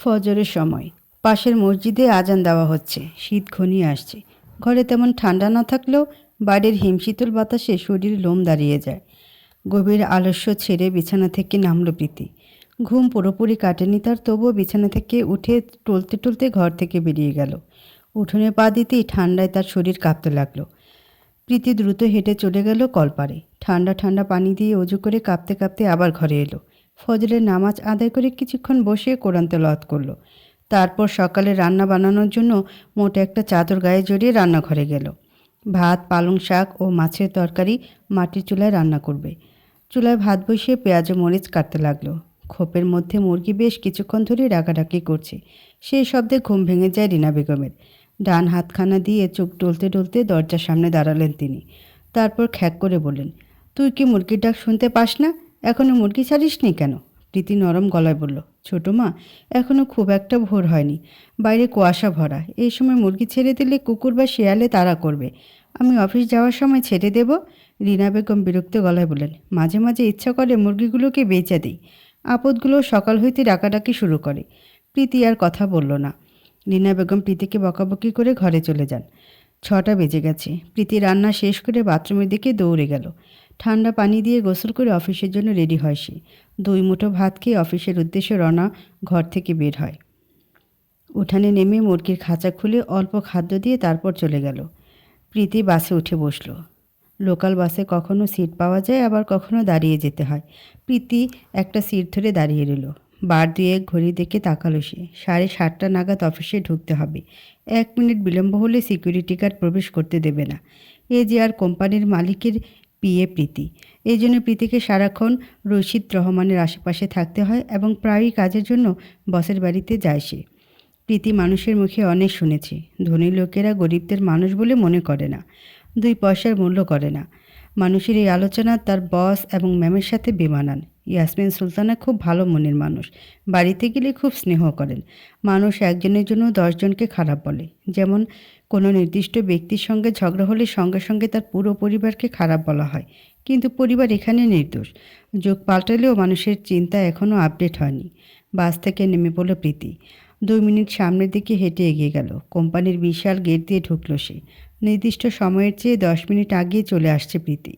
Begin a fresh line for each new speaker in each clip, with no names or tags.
ফজরের সময়। পাশের মসজিদে আজান দেওয়া হচ্ছে। শীত ঘনিয়ে আসছে। ঘরে তেমন ঠান্ডা না থাকলেও বাড়ির হিমশীতল বাতাসে শরীর লোম দাঁড়িয়ে যায়। গভীর আলস্য ছেড়ে বিছানা থেকে নামলো প্রীতি। ঘুম পুরোপুরি কাটেনি তার, তবুও বিছানা থেকে উঠে টলতে টলতে ঘর থেকে বেরিয়ে গেল। উঠোনে পা দিতেই ঠান্ডায় তার শরীর কাঁপতে লাগল। প্রীতি দ্রুত হেঁটে চলে গেল কলপারে। ঠান্ডা ঠান্ডা পানি দিয়ে অজু করে কাঁপতে কাঁপতে আবার ঘরে এলো। ফজরের নামাজ আদায় করে কিছুক্ষণ বসে কোরআন তেলাওয়াত করল। তারপর সকালে রান্না বানানোর জন্য মোটে একটা চাদর গায়ে জড়িয়ে রান্নাঘরে গেল। ভাত, পালং শাক ও মাছের তরকারি মাটির চুলায় রান্না করবে। চুলায় ভাত বসিয়ে পেঁয়াজ ও মরিচ কাটতে লাগল। খোপের মধ্যে মুরগি বেশ কিছুক্ষণ ধরে ডাকাডাকি করছে। সেই শব্দে ঘুম ভেঙে যায় রিনা বেগমের। ডান হাতখানা দিয়ে চোখ টলতে টলতে দরজার সামনে দাঁড়ালেন তিনি। তারপর খ্যাক করে বললেন, তুই কি মুরগির ডাক শুনতে পাস না? এখনও মুরগি ছাড়িসনি কেন? প্রীতি নরম গলায় বলল, ছোট মা এখনও খুব একটা ভোর হয়নি। বাইরে কুয়াশা ভরা। এই সময় মুরগি ছেড়ে দিলে কুকুর বা শেয়ালে তাড়া করবে। আমি অফিস যাওয়ার সময় ছেড়ে দেব? রিনা বেগম বিরক্ত গলায় বললেন, মাঝে মাঝে ইচ্ছা করে মুরগিগুলোকে বেচে দিই। আপদগুলো সকাল হইতে ডাকাডাকি শুরু করে। প্রীতি আর কথা বলল না। রিনা বেগম প্রীতিকে বকাবকি করে ঘরে চলে যান। ছটা বেজে গেছে। প্রীতি রান্না শেষ করে বাথরুমের দিকে দৌড়ে গেল। ঠান্ডা পানি দিয়ে গোসল করে অফিসের জন্য রেডি হয় সে। দুই মুঠো ভাত খেয়ে অফিসের উদ্দেশ্যে রওনা ঘর থেকে বের হয়। উঠানে নেমে মুরগির খাঁচা খুলে অল্প খাদ্য দিয়ে তারপর চলে গেল। প্রীতি বাসে উঠে বসল। লোকাল বাসে কখনো সিট পাওয়া যায়, আবার কখনো দাঁড়িয়ে যেতে হয়। প্রীতি একটা সিট ধরে দাঁড়িয়ে রইল। বার দুয়ে ঘড়ি দেখে তাকালো সে। সাড়ে সাতটা নাগাদ অফিসে ঢুকতে হবে। এক মিনিট বিলম্ব হলে সিকিউরিটি গার্ড প্রবেশ করতে দেবে না। এ যে আর কোম্পানির মালিকের পিএ প্রীতি। এই জন্য প্রীতিকে সারাক্ষণ রশিদ রহমানের আশেপাশে থাকতে হয় এবং প্রায়ই কাজের জন্য বসের বাড়িতে যায় সে। প্রীতি মানুষের মুখে অনেক শুনেছে। ধনী লোকেরা গরিবদের মানুষ বলে মনে করে না। দুই পয়সার মূল্য করে না। মানুষের এই আলোচনা তার বস এবং ম্যামের সাথে বেমানান। ইয়াসমিন সুলতানা খুব ভালো মনের মানুষ। বাড়িতে গেলে খুব স্নেহ করেন। মানুষ একজনের জন্য দশজনকে খারাপ বলে। যেমন কোনো নির্দিষ্ট ব্যক্তির সঙ্গে ঝগড়া হলে সঙ্গে সঙ্গে তার পুরো পরিবারকে খারাপ বলা হয়। কিন্তু পরিবার এখানে নির্দোষ। যোগ পাল্টালেও মানুষের চিন্তা এখনও আপডেট হয়নি। বাস থেকে নেমে পড়ল প্রীতি। দুই মিনিট সামনের দিকে হেঁটে এগিয়ে গেল। কোম্পানির বিশাল গেট দিয়ে ঢুকলো সে। নির্দিষ্ট সময়ের চেয়ে দশ মিনিট আগে চলে আসছে প্রীতি।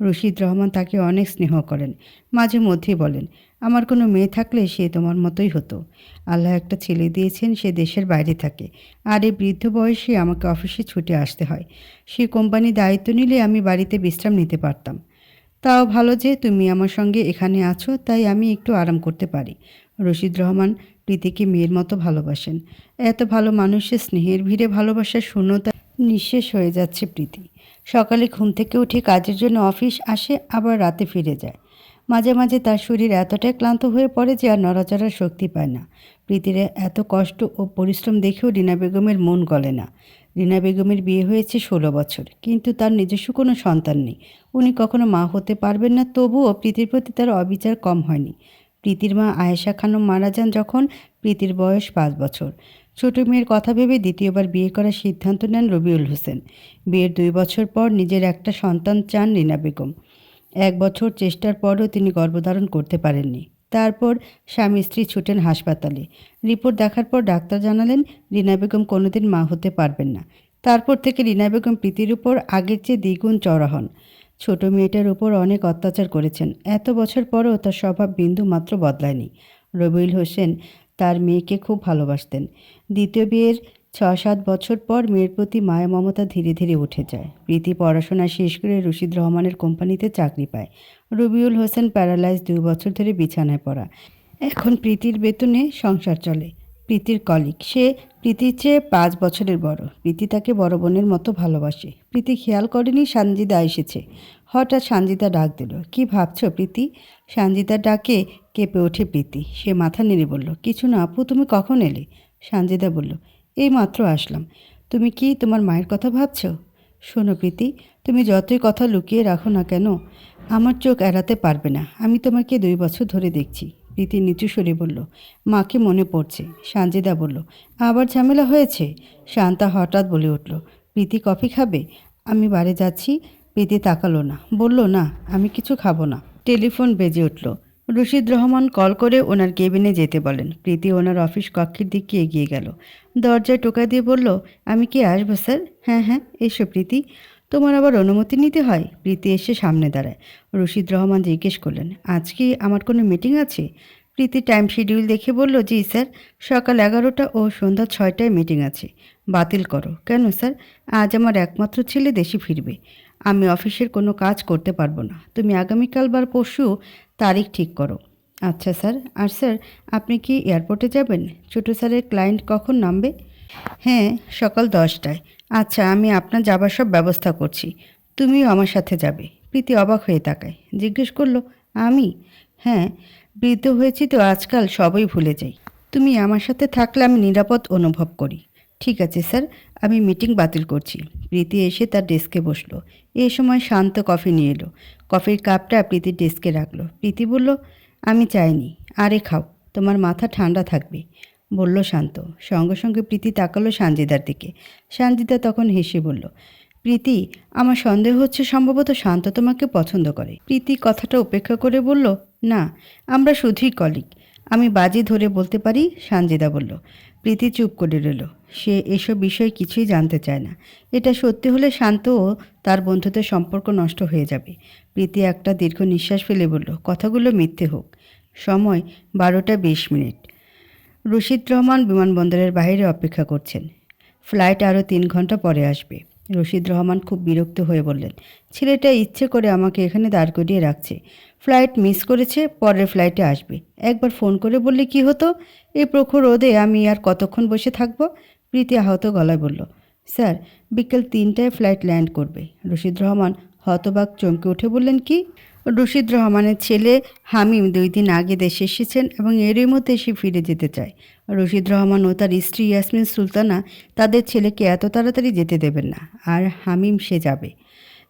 রশিদ রহমান তাকে অনেক স্নেহ করেন। মাঝে মধ্যে বলেন, আমার কোনো মেয়ে থাকলে সে তোমার মতোই হতো। আল্লাহ একটা ছেলে দিয়েছেন, সে দেশের বাইরে থাকে। আর এই বৃদ্ধ বয়সে আমাকে অফিসে ছুটে আসতে হয়। সে কোম্পানি দায়িত্ব নিলে আমি বাড়িতে বিশ্রাম নিতে পারতাম। তাও ভালো যে তুমি আমার সঙ্গে এখানে আছো, তাই আমি একটু আরাম করতে পারি। রশিদ রহমান প্রীতিকে মেয়ের মতো ভালোবাসেন। এত ভালো মানুষের স্নেহের ভিড়ে ভালোবাসার শূন্যতা নিঃশেষ হয়ে যাচ্ছে প্রীতি। সকালে ঘুম থেকে উঠে কাজের জন্য অফিস আসে, আবার রাতে ফিরে যায়। মাঝে মাঝে তার শরীর এতটাই ক্লান্ত হয়ে পড়ে যে আর নড়াচড়ার শক্তি পায় না। প্রীতির এত কষ্ট ও পরিশ্রম দেখেও রিনা বেগমের মন গলে না। রিনা বেগমের বিয়ে হয়েছে ষোলো বছর, কিন্তু তার নিজস্ব কোনো সন্তান নেই। উনি কখনো মা হতে পারবেন না, তবুও প্রীতির প্রতি তার অবিচার কম হয়নি। প্রীতির মা আয়েশা খানম মারা যান যখন প্রীতির বয়স পাঁচ বছর। ছোট মেয়ের কথা ভেবে দ্বিতীয়বার বিয়ে করার সিদ্ধান্ত নেন রবিউল হোসেন। বিয়ের দুই বছর পর নিজের একটা সন্তান চান রিনা বেগম। এক বছর চেষ্টার পরও তিনি গর্ভধারণ করতে পারেননি। তারপর স্বামী স্ত্রী ছুটেন হাসপাতালে। রিপোর্ট দেখার পর ডাক্তার জানালেন, রিনা বেগম কোনোদিন মা হতে পারবেন না। তারপর থেকে রিনা বেগম প্রীতির উপর আগের চেয়ে দ্বিগুণ চড়া হন। ছোট মেয়েটার উপর অনেক অত্যাচার করেছেন। এত বছর পরেও তার স্বভাব বিন্দু মাত্র বদলায়নি। রবিউল হোসেন তার মেয়েকে খুব ভালোবাসতেন। দ্বিতীয় বিয়ের ছ সাত বছর পর মেয়ের প্রতি মায়া মমতা ধীরে ধীরে উঠে যায়। প্রীতি পড়াশোনা শেষ করে রশিদ রহমানের কোম্পানিতে চাকরি পায়। রবিউল হোসেন প্যারালাইজ দুই বছর ধরে বিছানায় পড়া। এখন প্রীতির বেতনে সংসার চলে। প্রীতির কলিক সে প্রীতির চেয়ে পাঁচ বছরের বড়। প্রীতি তাকে বড় বোনের মতো ভালোবাসে। প্রীতি খেয়াল করেনি সানজিদা এসেছে। হঠাৎ সানজিদা ডাক দিল, কি ভাবছ প্রীতি? সানজিদার ডাকে, কেঁপে ওঠে প্রীতি। সে মাথা নেড়ে বলল, কিছু না আপু, তুমি কখন এলে? সানজিদা বলল, এই মাত্র আসলাম। তুমি কি তোমার মায়ের কথা ভাবছ? শোনো প্রীতি, তুমি যতই কথা লুকিয়ে রাখো না কেন, আমার চোখ এড়াতে পারবে না। আমি তোমাকে দুই বছর ধরে দেখছি। প্রীতি নিচু সরে বলল, মাকে মনে পড়ছে। সানজিদা বলল, আবার ঝামেলা হয়েছে? শান্তা হঠাৎ বলে উঠল, প্রীতি কফি খাবে? আমি বাড়ি যাচ্ছি প্রীতি তাকালো না। বলল, না, আমি কিছু খাব না। টেলিফোন বেজে উঠল। রশিদ রহমান কল করে ওনার কেবিনে যেতে বলেন। প্রীতি ওনার অফিস কক্ষের দিকে এগিয়ে গেল। দরজায় টোকা দিয়ে বলল, আমি কি আসব, স্যার? হ্যাঁ হ্যাঁ এসো প্রীতি তোমার আবার অনুমতি নিতে হয়? প্রীতি এসে সামনে দাঁড়ায়। রশিদ রহমান জিজ্ঞেস করলেন, আজ কি আমার কোনো মিটিং আছে? প্রীতি টাইম শিডিউল দেখে বলল, জি, স্যার, সকাল এগারোটা ও সন্ধ্যা ছয়টায় মিটিং আছে। বাতিল করো। কেন, স্যার? আজ আমার একমাত্র ছেলে দেশে ফিরবে। আমি অফিসের কোনো কাজ করতে পারব না। তুমি আগামীকাল বার পরশু তারিখ ঠিক করো। আচ্ছা স্যার, আর স্যার, আপনি কি এয়ারপোর্টে যাবেন? ছোটো স্যারের ক্লায়েন্ট কখন নামবে? হ্যাঁ সকাল দশটায়। আচ্ছা আমি আপনার যাবার সব ব্যবস্থা করছি। তুমিও আমার সাথে যাবে। প্রীতি অবাক হয়ে তাকায়। জিজ্ঞেস করল, আমি? হ্যাঁ বৃদ্ধ হয়েছি তো আজকাল সবই ভুলে যাই। তুমি আমার সাথে থাকলে আমি নিরাপদ অনুভব করি। ঠিক আছে স্যার আমি মিটিং বাতিল করছি। প্রীতি এসে তার ডেস্কে বসল। এই সময় শান্ত কফি নিয়ে এলো। কফির কাপটা প্রীতির ডেস্কে রাখল। প্রীতি বলল, আমি চাইনি। আরে খাও, তোমার মাথা ঠান্ডা থাকবে। বলল শান্ত। সঙ্গে সঙ্গে প্রীতি তাকালো সানজিদার দিকে। সানজিদা তখন হেসে বলল, প্রীতি, আমার সন্দেহ হচ্ছে সম্ভবত শান্ত তোমাকে পছন্দ করে। প্রীতি কথাটা উপেক্ষা করে বলল, না, আমরা শুধুই কলিগ আমি বাজি ধরে বলতে পারি, সানজিদা বলল। প্রীতি চুপ করে রইল। সে এসব বিষয় কিছুই জানতে চায় না। এটা সত্যি হলে শান্ত ও তার বন্ধুদের সম্পর্ক নষ্ট হয়ে যাবে। প্রীতি একটা দীর্ঘ নিঃশ্বাস ফেলে বলল, কথাগুলো মিথ্যে হোক। সময় বারোটা বিশ মিনিট। রশিদ রহমান বিমানবন্দরের বাইরে অপেক্ষা করছেন। ফ্লাইট আরও তিন ঘণ্টা পরে আসবে। রশিদ রহমান খুব বিরক্ত হয়ে বললেন, ছেলেটা ইচ্ছে করে আমাকে এখানে দাঁড় করিয়ে রাখছে। ফ্লাইট মিস করেছে, পরের ফ্লাইটে আসবে। একবার ফোন করে বললে কি হতো? এই প্রখর রোদে আমি আর কতক্ষণ বসে থাকব? প্রীতি আহত গলায় বলল, স্যার, বিকেল তিনটায় ফ্লাইট ল্যান্ড করবে। রশিদ রহমান হতবাক চমকে উঠে বললেন, কি? রশিদ রহমানের ছেলে হামিম দুই দিন আগে দেশে এসেছেন এবং এরই মধ্যে সে ফিরে যেতে চায়। রশিদ রহমান ও তার স্ত্রী ইয়াসমিন সুলতানা তাদের ছেলেকে এত তাড়াতাড়ি যেতে দেবেন না, আর হামিম সে যাবে।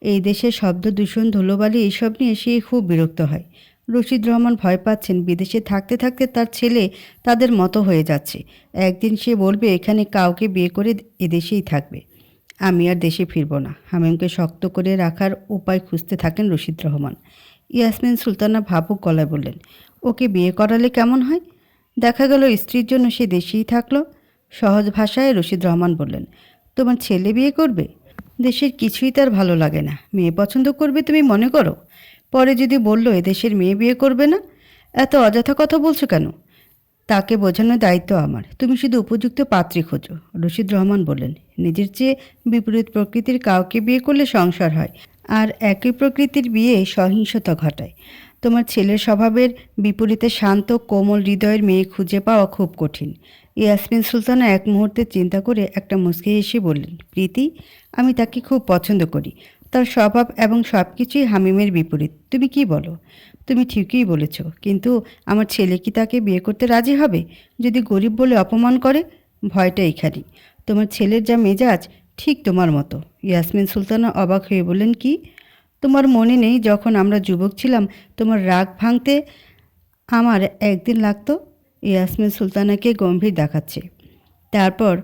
এই দেশে শব্দ, দূষণ, ধুলোবালি এইসব নিয়ে সে খুব বিরক্ত হয়। রশিদ রহমান ভয় পাচ্ছেন বিদেশে থাকতে থাকতে তার ছেলে তাদের মতো হয়ে যাচ্ছে। একদিন সে বলবে, এখানে কাউকে বিয়ে করে এদেশেই থাকবে। আমি আর দেশে ফিরব না। হামিমকে শক্ত করে রাখার উপায় খুঁজতে থাকেন রশিদ রহমান। ইয়াসমিন সুলতানা ভাবুক গলায় বললেন, ওকে বিয়ে করালে কেমন হয়? দেখা গেল স্ত্রীর জন্য সে দেশেই থাকল। সহজ ভাষায় রশিদ রহমান বললেন, তোমার ছেলে বিয়ে করবে? দেশের কিছুই তার ভালো লাগে না। মেয়ে পছন্দ করবে তুমি মনে করো? পরে যদি বলল, এদেশের মেয়ে বিয়ে করবে না? এত অযথা কথা বলছো কেন? তাকে বোঝানোর দায়িত্ব আমার। তুমি শুধু উপযুক্ত পাত্রী খোঁজো। রশিদ রহমান বললেন, নিজের চেয়ে বিপরীত প্রকৃতির কাউকে বিয়ে করলে সংসার হয়। আর একই প্রকৃতির বিয়ে সহিংসতা ঘটায়। তোমার ছেলের স্বভাবের বিপরীতে শান্ত, কোমল হৃদয়ের মেয়ে খুঁজে পাওয়া খুব কঠিন। ইয়াসমিন সুলতানা এক মুহূর্তে চিন্তা করে একটা মুসকে এসে বললেন, প্রীতি, আমি তাকে খুব পছন্দ করি। তার স্বভাব এবং সব কিছুই হামিমের বিপরীত। তুমি কি বলো? তুমি ঠিকই বলেছ, কিন্তু আমার ছেলে কি তাকে বিয়ে করতে রাজি হবে? যদি গরিব বলে অপমান করে ভয়টা এখানেই তোমার ছেলের যা মেজাজ ঠিক তোমার মতো। ইয়াসমিন সুলতানা অবাক হয়ে বললেন, কি? তোমার মনে নেই যখন আমরা যুবক ছিলাম, তোমার রাগ ভাঙতে আমার একদিন লাগতো? ইয়াসমিন সুলতানাকে গম্ভীর দেখাচ্ছে। তারপর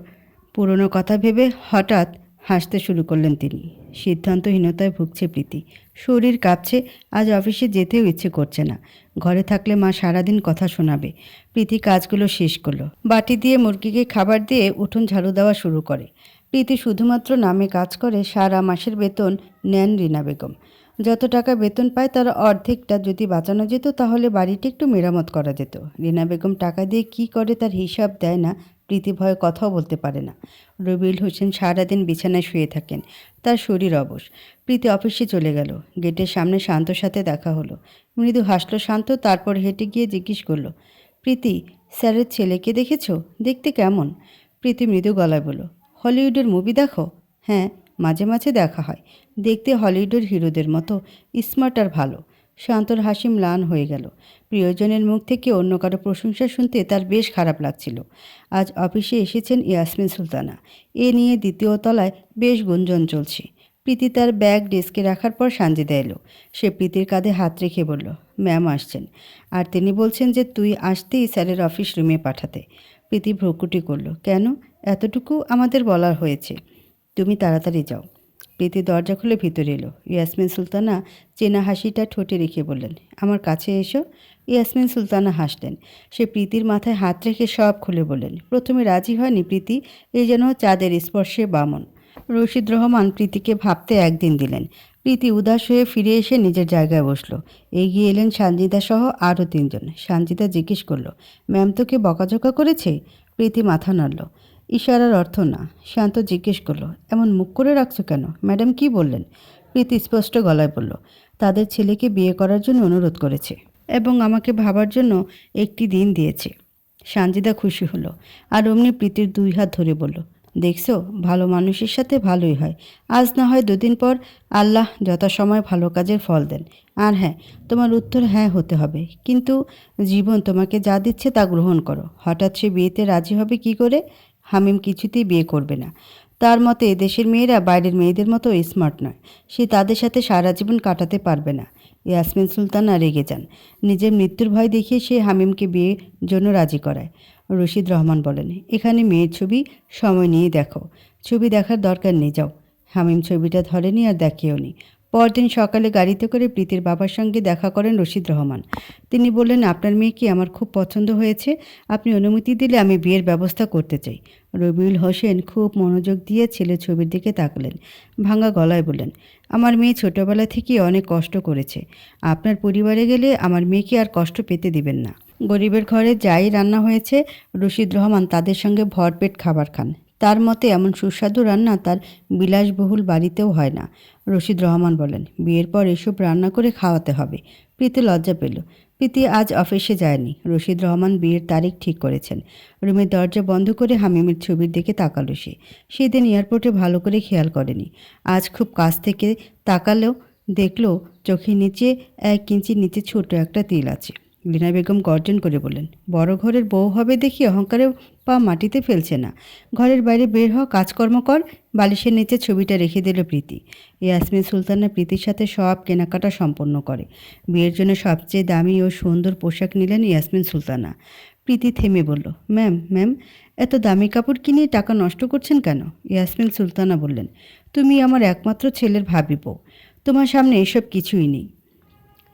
পুরনো কথা ভেবে হঠাৎ হাসতে শুরু করলেন তিনি। সিদ্ধান্তহীনতায় ভুগছে প্রীতি। শরীর কাঁপছে, আজ অফিসে যেতেও ইচ্ছে করছে না। ঘরে থাকলে মা সারাদিন কথা শোনাবে। প্রীতি কাজগুলো শেষ করল। বাটি দিয়ে মুরগিকে খাবার দিয়ে উঠোন ঝাড়ু দেওয়া শুরু করে। প্রীতি শুধুমাত্র নামে কাজ করে সারা মাসের বেতন নেন রিনা বেগম। যত টাকা বেতন পায় তার অর্ধেকটা যদি বাঁচানো যেত তাহলে বাড়িটি একটু মেরামত করা যেত। রিনা বেগম টাকা দিয়ে কি করে তার হিসাব দেয় না, প্রীতি ভয়ে কথাও বলতে পারে না। রবিউল হোসেন সারাদিন বিছানায় শুয়ে থাকেন। তার শরীর অবশ। প্রীতি অফিসে চলে গেল। গেটের সামনে শান্তর সাথে দেখা হলো। মৃদু হাসলো শান্ত, তারপর হেঁটে গিয়ে জিজ্ঞেস করল, প্রীতি, স্যারের ছেলেকে দেখেছ? দেখতে কেমন? প্রীতি মৃদু গলায় বলল হলিউডের মুভি দেখো? হ্যাঁ মাঝে মাঝে দেখা হয়। দেখতে হলিউডের হিরোদের মতো, স্মার্ট আর ভালো। শান্তর হাসি ম্লান হয়ে গেল। প্রিয়জনের মুখ থেকে অন্য কারও প্রশংসা শুনতে তার বেশ খারাপ লাগছিল। আজ অফিসে এসেছেন ইয়াসমিন সুলতানা। এ নিয়ে দ্বিতীয় তলায় বেশ গুঞ্জন চলছে। প্রীতি তার ব্যাগ ডেস্কে রাখার পর সানজিদা এলো। সে প্রীতির কাঁধে হাত রেখে বলল ম্যাম আসছেন। আর তিনি বলছেন যে, তুই আসতেই স্যারের অফিস রুমে পাঠাতে। প্রীতি ভ্রুকুটি করল, কেন? এতটুকু আমাদের বলার হয়েছে। তুমি তাড়াতাড়ি যাও। প্রীতি দরজা খুলে ভিতরে এলো। ইয়াসমিন সুলতানা চেনা হাসিটা ঠোঁটে রেখে বললেন, আমার কাছে এসো। ইয়াসমিন সুলতানা হাসলেন। সে প্রীতির মাথায় হাত রেখে সব খুলে বললেন, প্রথমে রাজি হয়নি প্রীতি এই যেন চাঁদের স্পর্শে বামন। রশিদ রহমান প্রীতিকে ভাবতে একদিন দিলেন প্রীতি উদাস হয়ে ফিরে এসে নিজের জায়গায় বসল। এগিয়ে এলেন সানজিদা সহ আরও তিনজন। সানজিদা জিজ্ঞেস করল, ম্যাম তোকে বকাঝকা করেছে? প্রীতি মাথা নাড়ল, ইশারার অর্থ না। শান্ত জিজ্ঞেস করল, এমন মুখ করে রাখছো কেন? ম্যাডাম কি বললেন? প্রীতি স্পষ্ট গলায় বলল, তাদের ছেলেকে বিয়ে করার জন্য অনুরোধ করেছে এবং আমাকে ভাবার জন্য একটি দিন দিয়েছে। সানজিদা খুশি হলো আর অমনি প্রীতির দুই হাত ধরে বলল দেখছ, ভালো মানুষের সাথে ভালোই হয়। আজ না হয় দুদিন পর আল্লাহ যথাসময় ভালো কাজের ফল দেন। আর হ্যাঁ তোমার উত্তর হ্যাঁ হতে হবে। কিন্তু জীবন তোমাকে যা দিচ্ছে তা গ্রহণ করো। হঠাৎ সে বিয়েতে রাজি হবে কি করে? হামিম কিছুতেই বিয়ে করবে না। তার মতে দেশের মেয়েরা বাইরের মেয়েদের মতো স্মার্ট নয়। সে তাদের সাথে সারা জীবন কাটাতে পারবে না। ইয়াসমিন সুলতানা রেগে যান। নিজের মৃত্যুর ভয় দেখিয়ে সে হামিমকে বিয়ের জন্য রাজি করায়। রশিদ রহমান বলেন, এখানে মেয়ের ছবি, সময় নিয়ে দেখো। ছবি দেখার দরকার নেই, যাও। হামিম ছবিটা ধরেনি আর দেখেও নি। পরদিন সকালে গাড়িতে করে প্রীতির বাবার সঙ্গে দেখা করেন রশিদ রহমান। তিনি বললেন, আপনার মেয়েকে আমার খুব পছন্দ হয়েছে? আপনি অনুমতি দিলে আমি বিয়ের ব্যবস্থা করতে চাই। রবিউল হোসেন খুব মনোযোগ দিয়ে ছেলে ছবির দিকে তাকলেন, ভাঙা গলায় বললেন, আমার মেয়ে ছোটবেলা থেকেই অনেক কষ্ট করেছে। আপনার পরিবারে গেলে আমার মেয়েকে আর কষ্ট পেতে দিবেন না। গরিবের ঘরে যাই রান্না হয়েছে, রশিদ রহমান তাদের সঙ্গে ভরপেট খাবার খান। তার মতে এমন সুস্বাদু রান্না তার বিলাসবহুল বাড়িতেও হয় না। রশিদ রহমান বলেন, বিয়ের পর এসব রান্না করে খাওয়াতে হবে। প্রীতি লজ্জা পেল। প্রীতি আজ অফিসে যায়নি। রশিদ রহমান বিয়ের তারিখ ঠিক করেছেন। রুমের দরজা বন্ধ করে হামিমের ছবির দিকে তাকালো সে। সেদিন এয়ারপোর্টে ভালো করে খেয়াল করেনি। আজ খুব কাছ থেকে তাকালেও দেখল চোখের নিচে এক ইঞ্চির নিচে ছোট একটা তিল আছে। লীনা বেগম গর্জন করে বললেন, বড় ঘরের বউ হবে দেখি অহংকারে পা মাটিতে ফেলছে না। ঘরের বাইরে বের হ, কাজকর্ম কর। বালিশের নিচে ছবিটা রেখে দিল প্রীতি। ইয়াসমিন সুলতানা প্রীতির সাথে সব কেনাকাটা সম্পন্ন করে। বিয়ের জন্য সবচেয়ে দামি ও সুন্দর পোশাক নিলেন ইয়াসমিন সুলতানা। প্রীতি থেমে বলল, ম্যাম ম্যাম, এত দামি কাপড় কিনে টাকা নষ্ট করছেন কেন? ইয়াসমিন সুলতানা বললেন, তুমি আমার একমাত্র ছেলের ভাবিব তোমার সামনে এসব কিছুই নেই।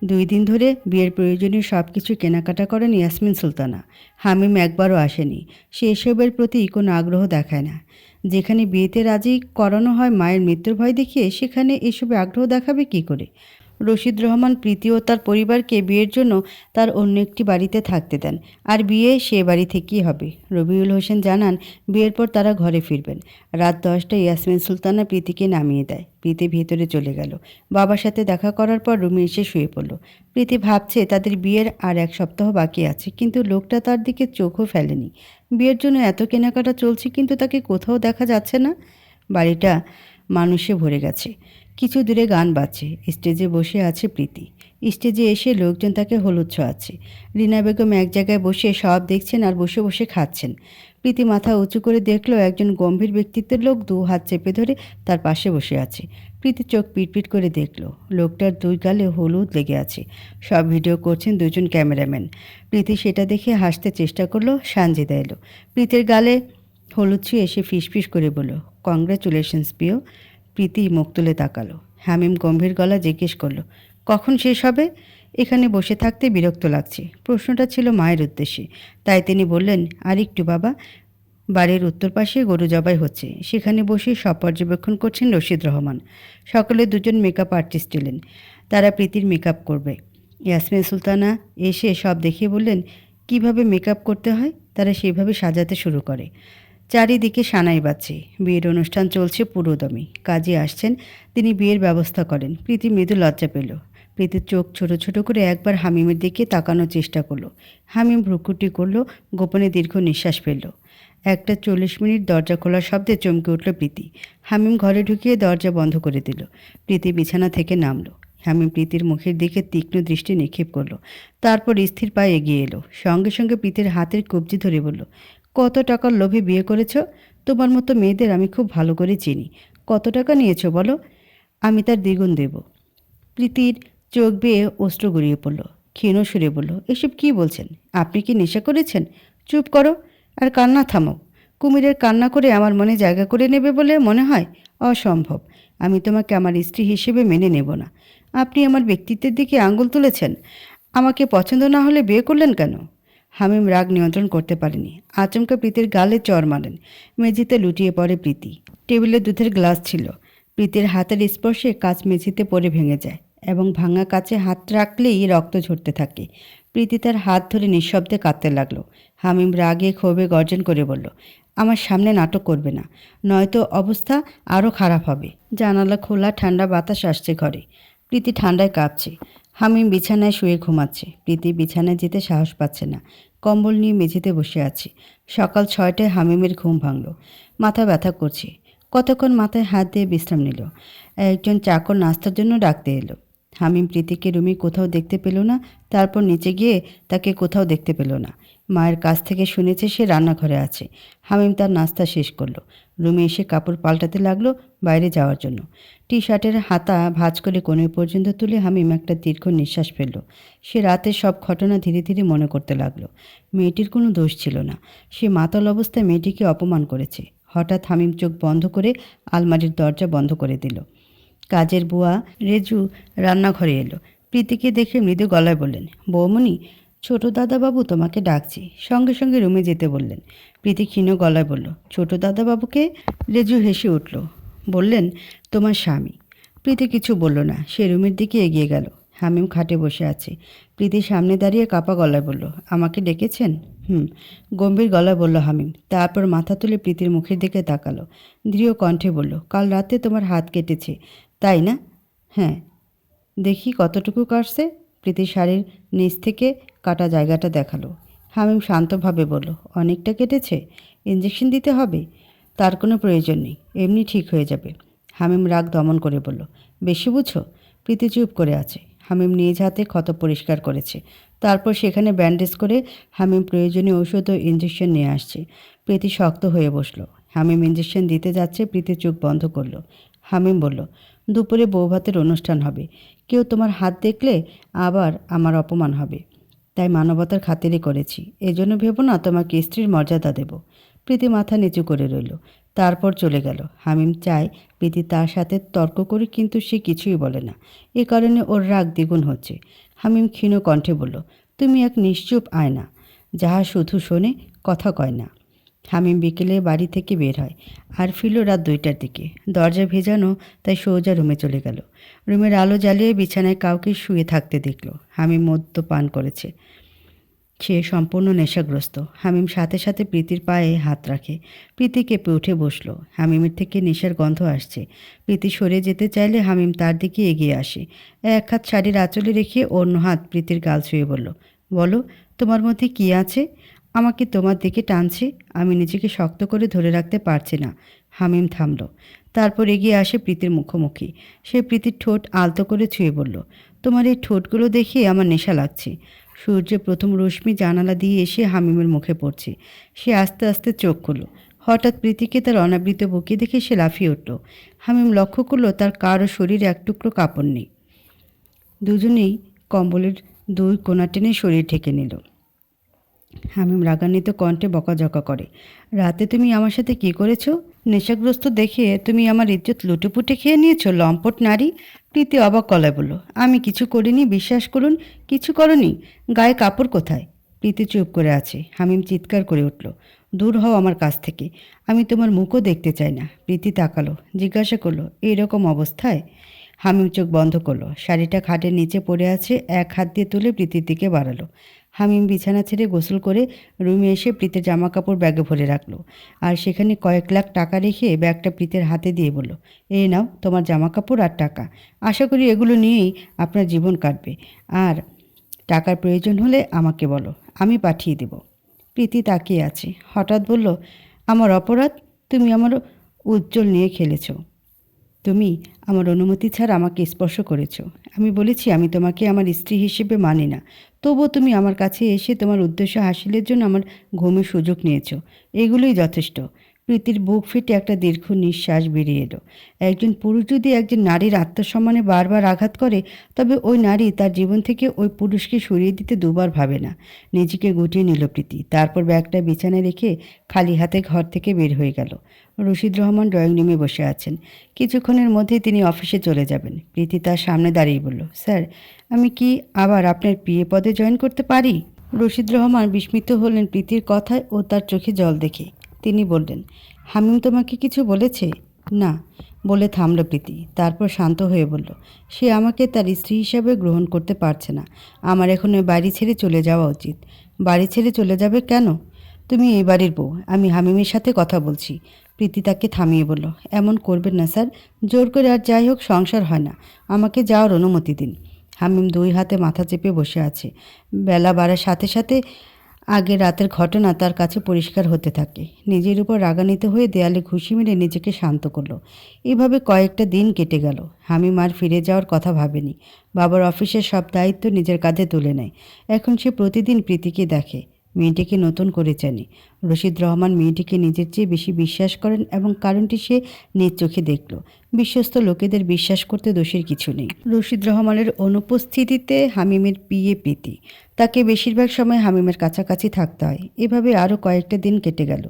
দুই দিন ধরে বিয়ের প্রয়োজনীয় সব কিছু কেনাকাটা করেন ইয়াসমিন সুলতানা। হামিম একবারও আসেনি। সে এসবের প্রতি কোনো আগ্রহ দেখায় না। যেখানে বিয়েতে রাজি করানো হয় মায়ের মৃত্যুর ভয় দেখিয়ে সেখানে এসবে আগ্রহ দেখাবে কি করে? রশিদ রহমান প্রীতি ও তার পরিবারকে বিয়ের জন্য তার অন্য একটি বাড়িতে থাকতে দেন। আর বিয়ে সে বাড়ি থেকেই হবে। রবিউল হোসেন জানান, বিয়ের পর তারা ঘরে ফিরবেন। রাত দশটায় ইয়াসমিন সুলতানা প্রীতিকে নামিয়ে দেয়। প্রীতি ভেতরে চলে গেল। বাবার সাথে দেখা করার পর রুমে এসে শুয়ে পড়ল। প্রীতি ভাবছে, তাদের বিয়ের আর এক সপ্তাহ বাকি আছে, কিন্তু লোকটা তার দিকে চোখও ফেলেনি। বিয়ের জন্য এত কেনাকাটা চলছে, কিন্তু তাকে কোথাও দেখা যাচ্ছে না। বাড়িটা মানুষে ভরে গেছে। কিছু দূরে গান বাজছে। স্টেজে বসে আছে প্রীতি। স্টেজে এসে লোকজন তাকে হলুদ ছোঁয়াচ্ছে। রিনা বেগম এক জায়গায় বসে সব দেখছেন আর বসে বসে খাচ্ছেন। প্রীতি মাথা উঁচু করে দেখল একজন গম্ভীর ব্যক্তিত্বের লোক দু হাত চেপে ধরে তার পাশে বসে আছে। প্রীতি চোখ পিটপিট করে দেখল, লোকটার দুই গালে হলুদ লেগে আছে। সব ভিডিও করছেন দুজন ক্যামেরাম্যান। প্রীতি সেটা দেখে হাসতে চেষ্টা করল, সানজিদা এলো। প্রীতির গালে হলুদ ছুঁয়ে এসে ফিসফিস করে বলল, কংগ্রাচুলেশনস প্রিয় প্রীতি মুখ তুলে তাকালো। হামিম গম্ভীর গলা জিজ্ঞেস করল, কখন শেষ হবে? এখানে বসে থাকতে বিরক্ত লাগছে। প্রশ্নটা ছিল মায়ের উদ্দেশ্যে। তাই তিনি বললেন, আর একটু বাবা। বাড়ির উত্তর পাশে গরু জবাই হচ্ছে। সেখানে বসে সব পর্যবেক্ষণ করছেন রশিদ রহমান। সকলে দুজন মেকআপ আর্টিস্ট এলেন। তারা প্রীতির মেকআপ করবে। ইয়াসমিন সুলতানা এসে সব দেখিয়ে বললেন, কীভাবে মেকআপ করতে হয়? তারা সেইভাবে সাজাতে শুরু করে। চারিদিকে সানাই বাজছে বিয়ের অনুষ্ঠান চলছে পুরোদমে। কাজে আসছেন, তিনি বিয়ের ব্যবস্থা করেন। প্রীতি মৃদু লজ্জা পেল। প্রীতির চোখ ছোট ছোট করে একবার হামিমের দিকে তাকানোর চেষ্টা করল। হামিম ভ্রুকুটি করল, গোপনে দীর্ঘ নিঃশ্বাস ফেলল। একটা চল্লিশ মিনিট দরজা খোলার শব্দে চমকে উঠল প্রীতি। হামিম ঘরে ঢুকিয়ে দরজা বন্ধ করে দিল। প্রীতি বিছানা থেকে নামলো। হামিম প্রীতির মুখের দিকে তীক্ষ্ণ দৃষ্টি নিক্ষেপ করল। তারপর স্থির পায়ে এগিয়ে এলো। সঙ্গে সঙ্গে প্রীতির হাতের কবজি ধরে বলল কত টাকার লোভে বিয়ে করেছ? তোমার মতো মেয়েদের আমি খুব ভালো করে চিনি। কত টাকা নিয়েছো বলো? আমি তার দ্বিগুণ দেব। প্রীতির চোখ বেয়ে অস্ত্র গড়িয়ে পড়ল। ক্ষীণ সুরে বলল, এসব কি বলছেন? আপনি কি নেশা করেছেন? চুপ করো আর কান্না থামো কুমিরের কান্না করে আমার মনে জায়গা করে নেবে বলে মনে হয়? অসম্ভব। আমি তোমাকে আমার স্ত্রী হিসেবে মেনে নেব না। আপনি আমার ব্যক্তিত্বের দিকে আঙ্গুল তুলেছেন। আমাকে পছন্দ না হলে বিয়ে করলেন কেন? হামিম রাগ নিয়ন্ত্রণ করতে পারেনি। আচমকা প্রীতির গালে চর মারেন। মেঝিতে লুটিয়ে পড়ে প্রীতি। টেবিলে দুধের গ্লাস ছিল। প্রীতির হাতের স্পর্শে কাঁচ মেঝিতে পড়ে ভেঙে যায় এবং ভাঙা কাছে হাত রাখলেই রক্ত ঝরতে থাকে। প্রীতি তার হাত ধরে নিঃশব্দে কাঁদতে লাগল। হামিম রাগে ক্ষোভে গর্জন করে বলল, আমার সামনে নাটক করবে না। নয়তো অবস্থা আরও খারাপ হবে। জানালা খোলা, ঠান্ডা বাতাস আসছে ঘরে। প্রীতি ঠান্ডায় কাঁপছে। হামিম বিছানায় শুয়ে ঘুমাচ্ছে। প্রীতি বিছানায় যেতে সাহস পাচ্ছে না। কম্বল নিয়ে মেঝেতে বসে আছি। সকাল ছয়টায় হামিমের ঘুম ভাঙল। মাথা ব্যথা করছে। কতক্ষণ মাথায় হাত দিয়ে বিশ্রাম নিল? একজন চাকর নাস্তার জন্য ডাকতে এলো। হামিম প্রীতিকে রুমি কোথাও দেখতে পেল না, তারপর নিচে গিয়ে তাকে কোথাও দেখতে পেল না। মায়ের কাছ থেকে শুনেছে সে রান্নাঘরে আছে। হামিম তার নাস্তা শেষ করল। রুমে এসে কাপড় পাল্টাতে লাগল বাইরে যাওয়ার জন্য। টি শার্টের হাতা ভাঁজ করে কোণে পর্যন্ত তুলে হামিম একটা দীর্ঘ নিঃশ্বাস ফেলল। সে রাতের সব ঘটনা ধীরে ধীরে মনে করতে লাগল। মেয়েটির কোনো দোষ ছিল না। সে মাতাল অবস্থায় মেয়েটিকে অপমান করেছে। হঠাৎ হামিম চোখ বন্ধ করে আলমারির দরজা বন্ধ করে দিল। কাজের বুয়া রেজু রান্নাঘরে এলো। প্রীতিকে দেখে মৃদু গলায় বললেন, বৌমণি, ছোট দাদাবাবু তোমাকে ডাকছি। সঙ্গে সঙ্গে রুমে যেতে বললেন। প্রীতি ক্ষীণ গলায় বলল, ছোট দাদাবাবুকে রেজু হেসে উঠল। বললেন, তোমার স্বামী। প্রীতি কিছু বলল না, সে রুমের দিকে এগিয়ে গেল। হামিম খাটে বসে আছে। প্রীতি সামনে দাঁড়িয়ে কাপা গলায় বলল, আমাকে ডেকেছেন? হুম। গম্ভীর গলায় বলল হামিম। তারপর মাথা তুলে প্রীতির মুখের দিকে তাকালো। দৃঢ় কণ্ঠে বলল, কাল রাতে তোমার হাত কেটেছে, তাই না? হ্যাঁ। দেখি কতটুকু কাটছে? প্রীতি শাড়ির নিচ থেকে কাটা জায়গাটা দেখাল। হামিম শান্তভাবে বলল, অনেকটা কেটেছে? ইঞ্জেকশন দিতে হবে? তার কোনো প্রয়োজন নেই, এমনি ঠিক হয়ে যাবে। হামিম রাগ দমন করে বলল, বেশি বুঝো? প্রীতি চুপ করে আছে। হামিম নিজ হাতে ক্ষত পরিষ্কার করেছে। তারপর সেখানে ব্যান্ডেজ করে হামিম প্রয়োজনীয় ঔষধ ও ইঞ্জেকশন নিয়ে আসছে। প্রীতি শক্ত হয়ে বসল। হামিম ইঞ্জেকশন দিতে যাচ্ছে, প্রীতি চোখ বন্ধ করল। হামিম বলল, দুপুরে বৌভাতের অনুষ্ঠান হবে। কেউ তোমার হাত দেখলে আবার আমার অপমান হবে। তাই মানবতার খাতিরে করেছি। এজন্য ভেবো না, তোমাকে স্ত্রীর মর্যাদা দেব। প্রীতি মাথা নিচু করে রইল। তারপর চলে গেল। হামিম চাই প্রীতি তার সাথে তর্ক করে, কিন্তু সে কিছুই বলে না। এ কারণে ওর রাগ দ্বিগুণ হচ্ছে। হামিম ক্ষীণ কণ্ঠে বলল, তুমি এক নিশ্চুপ আয়না। যাহা শুধু শোনে, কথা কয় না। হামিম বিকেলে বাড়ি থেকে বের হয় আর ফিরল রাত দুইটার দিকে। দরজা ভেজানো, তাই সোজা রুমে চলে গেল। রুমের আলো জ্বালিয়ে বিছানায় কাউকে শুয়ে থাকতে দেখল। হামিম মদ্য পান করেছে। সে সম্পূর্ণ নেশাগ্রস্ত। হামিম সাথে সাথে প্রীতির পায়ে হাত রাখে। প্রীতি কেঁপে উঠে বসল। হামিমের থেকে নেশার গন্ধ আসছে। প্রীতি সরে যেতে চাইলে হামিম তার দিকে এগিয়ে আসে। এক হাত শাড়ির আঁচলে রেখে অন্য হাত প্রীতির গাল ছুঁয়ে বলল, বলো, তোমার মধ্যে কি আছে? আমাকে তোমার দিকে টানছে, আমি নিজেকে শক্ত করে ধরে রাখতে পারছি না। হামিম থামল। তারপর এগিয়ে আসে প্রীতির মুখোমুখি। সে প্রীতির ঠোঁট আলতো করে ছুঁয়ে বলল, তোমার এই ঠোঁটগুলো দেখে আমার নেশা লাগছে। সূর্যের প্রথম রশ্মি জানালা দিয়ে এসে হামিমের মুখে পড়ছে। সে আস্তে আস্তে চোখ খুলল। হঠাৎ প্রীতিকে তার অনাবৃত বুকে দেখে সে লাফিয়ে উঠল। হামিম লক্ষ্য করল তার কারও শরীরে এক টুকরো কাপড় নেই। দুজনেই কম্বলের দুই কোনা টেনে শরীর ঢেকে নিল। হামিম রাগান্বিত কণ্ঠে বকাঝকা করে, রাতে তুমি আমার সাথে কি করেছ? নেশাগ্রস্ত দেখে তুমি আমার ইজ্জত লুটেপুটে খেয়ে নিয়েছো, লম্পট নারী? প্রীতি অবাক কলায় বলল, আমি কিছু করিনি, বিশ্বাস করুন, কিছু করনি। গায়ে কাপড় কোথায়? প্রীতি চুপ করে আছে, হামিম চিৎকার করে উঠল, দূর হও আমার কাছ থেকে, আমি তোমার মুখও দেখতে চাই না। প্রীতি তাকালো, জিজ্ঞাসা করল এইরকম অবস্থায়? হামিম চোখ বন্ধ করল, শাড়িটা খাটের নিচে পড়ে আছে, এক হাত দিয়ে তুলে প্রীতির দিকে বাড়ালো হামিম বিছানা ছেড়ে গোসল করে রুমে এসে প্রীতের জামা কাপড় ব্যাগে ভরে রাখল। আর সেখানে কয়েক লাখ টাকা রেখে ব্যাগটা প্রীতের হাতে দিয়ে বলল, এই নাও, তোমার জামা কাপড় আর টাকা। আশা করি এগুলো নিয়েই আপনার জীবন কাটবে। আর টাকার প্রয়োজন হলে আমাকে বলো, আমি পাঠিয়ে দেব। প্রীতি তাকিয়ে আছে। হঠাৎ বলল, আমার অপরাধ? তুমি আমার উজ্জ্বল নিয়ে খেলেছো। তুমি আমার অনুমতি ছাড়া আমাকে স্পর্শ করেছ। আমি বলেছি, আমি তোমাকে আমার স্ত্রী হিসেবে মানি না। তবুও তুমি আমার কাছে এসে তোমার উদ্দেশ্য হাসিলের জন্য আমার ঘুমের সুযোগ নিয়েছ। এগুলোই যথেষ্ট। প্রীতির বুক ফেটে একটা দীর্ঘ নিঃশ্বাস বেরিয়ে এলো। একজন পুরুষ যদি একজন নারীর আত্মসম্মানে বারবার আঘাত করে, তবে ওই নারী তার জীবন থেকে ওই পুরুষকে সরিয়ে দিতে দুবার ভাবে না। নিজেকে গুটিয়ে নিল প্রীতি। তারপর ব্যাগটা বিছানায় রেখে খালি হাতে ঘর থেকে বের হয়ে গেল। রশিদ রহমান ড্রয়িং রুমে বসে আছেন। কিছুক্ষণের মধ্যেই তিনি অফিসে চলে যাবেন। প্রীতি তার সামনে দাঁড়িয়ে বলল, স্যার, আমি কি আবার আপনার পিএ পদে জয়েন করতে পারি? রশিদ রহমান বিস্মিত হলেন প্রীতির কথায় ও তার চোখে জল দেখে। তিনি বললেন, হামিম তোমাকে কিছু বলেছে? না, বলে থামল প্রীতি। তারপর শান্ত হয়ে বলল, সে আমাকে তার স্ত্রী হিসাবে গ্রহণ করতে পারছে না। আমার এখন ওই বাড়ি ছেড়ে চলে যাওয়া উচিত। বাড়ি ছেড়ে চলে যাবে কেন? তুমি এই বাড়ির বউ। আমি হামিমের সাথে কথা বলছি। প্রীতি তাকে থামিয়ে বলল, এমন করবেন না স্যার। জোর করে আর যাই হোক, সংসার হয় না। আমাকে যাওয়ার অনুমতি দিন। হামিম দুই হাতে মাথা চেপে বসে আছে। বেলা বাড়ার সাথে সাথে আগে রাতের ঘটনা তার কাছে পরিষ্কার হতে থাকে। নিজের উপর রাগান্বিত হয়ে দেয়ালে ঘুষি মেরে নিজেকে শান্ত করল। এভাবে কয়েকটা দিন কেটে গেল। হামিম আর ফিরে যাওয়ার কথা ভাবেনি। বাবার অফিসের সব দায়িত্ব নিজের কাঁধে তুলে নেয়। এখন সে প্রতিদিন প্রীতিকে দেখে। মেয়েটিকে নতুন করে জানে রশিদ রহমান মেয়েটিকে নিজের চেয়ে বেশি বিশ্বাস করেন এবং কারণটি সে নিজ চোখে দেখল। বিশ্বস্ত লোকেদের বিশ্বাস করতে দোষের কিছু নেই। রশিদ রহমানের অনুপস্থিতিতে হামিমের পিয়ে প্রীতি। তাকে বেশিরভাগ সময় হামিমের কাছাকাছি থাকতে হয়। এভাবে আরও কয়েকটা দিন কেটে গেল।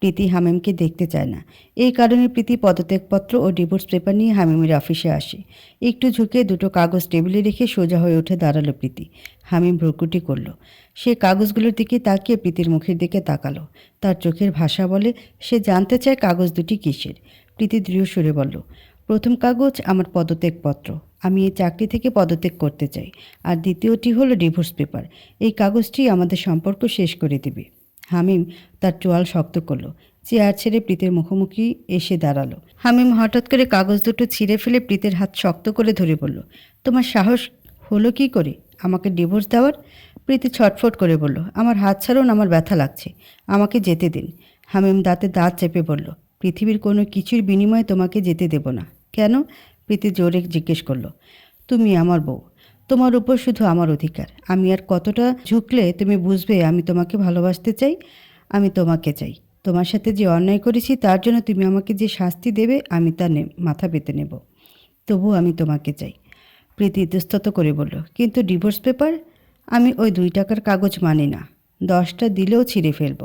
প্রীতি হামিমকে দেখতে চায় না। এই কারণে প্রীতি পদত্যাগপত্র ও ডিভোর্স পেপার নিয়ে হামিমের অফিসে আসে। একটু ঝুঁকে দুটো কাগজ টেবিলে রেখে সোজা হয়ে উঠে দাঁড়াল প্রীতি। হামিম ভ্রুকুটি করল। সে কাগজগুলোর দিকে তাকিয়ে প্রীতির মুখের দিকে তাকালো। তার চোখের ভাষা বলে, সে জানতে চায় কাগজ দুটি কিসের? প্রীতি দৃঢ় সুরে বলল, প্রথম কাগজ আমার পদত্যাগপত্র। আমি এই চাকরি থেকে পদত্যাগ করতে চাই। আর দ্বিতীয়টি হলো ডিভোর্স পেপার। এই কাগজটি আমাদের সম্পর্ক শেষ করে দেবে। হামিম তার চোয়াল শক্ত করল। চেয়ার ছেড়ে প্রীতের মুখোমুখি এসে দাঁড়াল। হামিম হঠাৎ করে কাগজ দুটো ছিঁড়ে ফেলে প্রীতের হাত শক্ত করে ধরে বলল, তোমার সাহস হলো কি করে? আমাকে ডিভোর্স দেওয়ার? প্রীতি ছটফট করে বলল, আমার হাত ছাড়ুন, আমার ব্যথা লাগছে। আমাকে যেতে দিন। হামিম দাঁতে দাঁত চেপে বলল, পৃথিবীর কোনো কিছুর বিনিময়ে তোমাকে যেতে দেব না। কেন? প্রীতি জোরে জিজ্ঞেস করল, তুমি আমার বউ। তোমার উপর শুধু আমার অধিকার। আমি আর কতটা ঝুঁকলে তুমি বুঝবে, আমি তোমাকে ভালোবাসতে চাই, আমি তোমাকে চাই। তোমার সাথে যে অন্যায় করেছি, তার জন্য তুমি আমাকে যে শাস্তি দেবে, আমি তা মাথা পেতে নেব। তবু আমি তোমাকে চাই। প্রীতি ইতস্তত করে বলল, কিন্তু ডিভোর্স পেপার? আমি ওই দুই টাকার কাগজ মানি না। দশটা দিলেও ছিঁড়ে ফেলব।